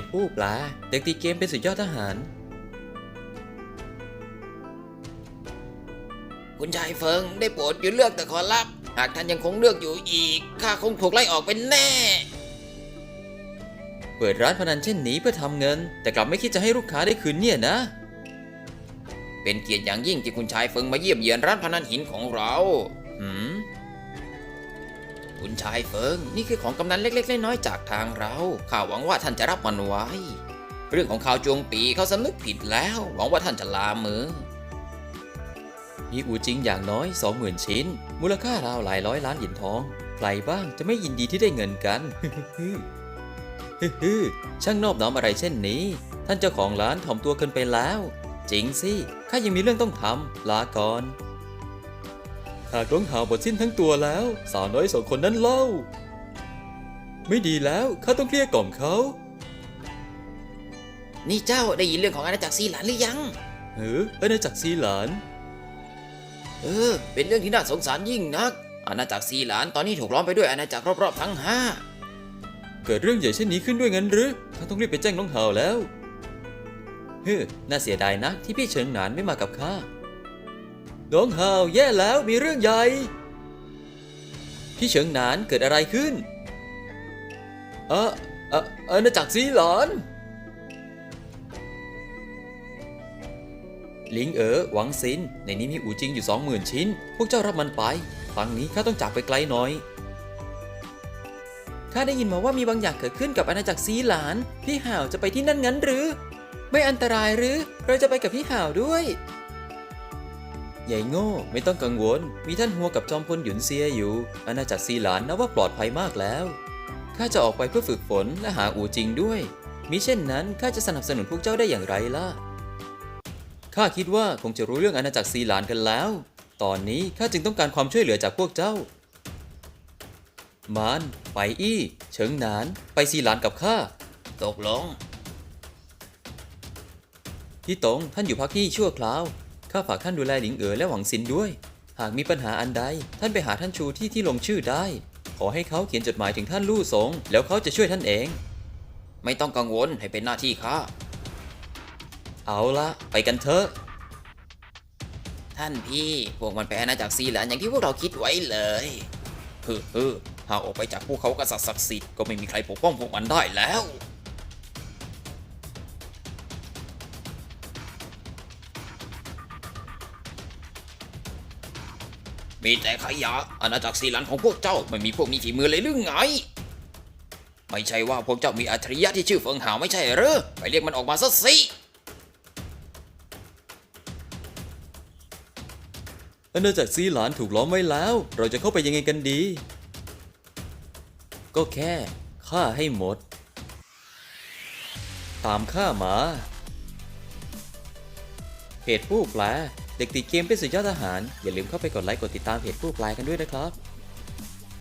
จผู้ปลา เด็กตีเกมเป็นสุดยอดทหาร คุณชายเฟิงได้โปรดหยุดเลือกแต่ขอรับ หากท่านยังคงเลือกอยู่อีก ข้าคงถูกไล่ออกเป็นแน่ เปิดร้านพนันเช่นนี้เพื่อทำเงิน แต่กลับไม่คิดจะให้ลูกค้าได้คืนเนี่ยนะ เป็นเกียรติอย่างยิ่งที่คุณชายเฟิงมาเยี่ยมเยียนร้านพนันหินของเรา หืม คุณชายเฟิง นี่คือของกำนันเล็ก ๆ น้อยๆจากทางเรา ข้าหวังว่าท่านจะรับมันไว้ เรื่องของข่าวจวงปีเขาสำนึกผิดแล้ว หวังว่าท่านจะลามือมีอูจริงอย่างน้อย 20,000 ชิ้น มูลค่าราวหลายร้อยล้านหรียญทอง ใครบ้างจะไม่ยินดีที่ได้เงินกันฮึ่ช่างนอบน้อมอะไรเช่นนี้ ท่านเจ้าของร้านถ่อมตัวเกินไปแล้ว จริงสิข้ายังมีเรื่องต้องทำลาก่อน หากร้องหาวบทสิ้นทั้งตัวแล้ว สาวน้อยสองคนนั้นเล่า ไม่ดีแล้วข้าต้องเกลี้ยกล่อมเขา นี่เจ้าได้ยินเรื่องของอาณาจักรซีหลานหรือยังเอออาณาจักรซีหลาน เออ เป็นเรื่องที่น่าสงสารยิ่งนัก อาณาจักรซีหลานตอนนี้ถูกล้อมไปด้วยอาณาจักรรอบๆทั้งห้าเกิดเรื่องใหญ่เช่นนี้ขึ้นด้วยงั้นหรือข้าต้องรีบไปแจ้งน้องหาวแล้วเฮ้อน่าเสียดายนะที่พี่เฉิงหนานไม่มากับข้า น้องหาวแย่แล้วมีเรื่องใหญ่พี่เฉิงหนานเกิดอะไรขึ้นเอะอะอาณาจักรซีหลานลิงเอ๋อหวังซิน ในนี้มีอูจริงอยู่สองหมื่นชิ้น พวกเจ้ารับมันไปครั้งนี้ข้าต้องจากไปไกลหน่อย ข้าได้ยินมาว่ามีบางอย่างเกิดขึ้นกับอาณาจักรซีหลาน พี่ห่าวจะไปที่นั่นงั้นหรือ ไม่อันตรายหรือ เราจะไปกับพี่ห่าวด้วย ใหญ่โง่ ไม่ต้องกังวล มีท่านหัวกับจอมพลหยุนเซียอยู่ อาณาจักรซีหลานนับว่าปลอดภัยมากแล้วข้าจะออกไปเพื่อฝึกฝนและหาอูจริงด้วยมิเช่นนั้นข้าจะสนับสนุนพวกเจ้าได้อย่างไรล่ะข้าคิดว่าคงจะรู้เรื่องอาณาจักรซีหลานกันแล้ว ตอนนี้ข้าจึงต้องการความช่วยเหลือจากพวกเจ้า มาน ไปอี้ เฉิงหนาน ไปซีหลานกับข้า ตกลงพี่ตงท่านอยู่พักที่ชั่วคราว ข้าฝากท่านดูแลหลิงเอ๋อและหวังซินด้วย หากมีปัญหาอันใด ท่านไปหาท่านชูที่ที่ลงชื่อได้ ขอให้เขาเขียนจดหมายถึงท่านลู่สง แล้วเขาจะช่วยท่านเอง ไม่ต้องกังวลให้เป็นหน้าที่ข้าเอาละไปกันเถอะ ท่านพี่พวกมันไปอาณาจักรซีหลนอย่างที่พวกเราคิดไว้เลยฮึฮึหากออกไปจากภูเขากษัตริย์ศักดิ์สิทธิ์ก็ไม่มีใครปกป้องพวกมันได้แล้ว มีแต่ขยะอาณาจักรซีหลานของพวกเจ้าไม่มีพวกมีฝีมือเลยหรือไง ไม่ใช่ว่าพวกเจ้ามีอัจฉริยะที่ชื่อเฟิงหาวไม่ใช่หรอไปเรียกมันออกมาซะสิอาณาจักรซีหลานถูกล้อมไว้แล้ว เราจะเข้าไปยังไงกันดี ก็แค่ฆ่าให้หมด ตามฆ่ามาเพจผู้แปล เด็กติดเกมเป็นสุดยอดทหาร อย่าลืมเข้าไปกดไลค์กดติดตามเพจผู้ปลกันด้วยนะครับ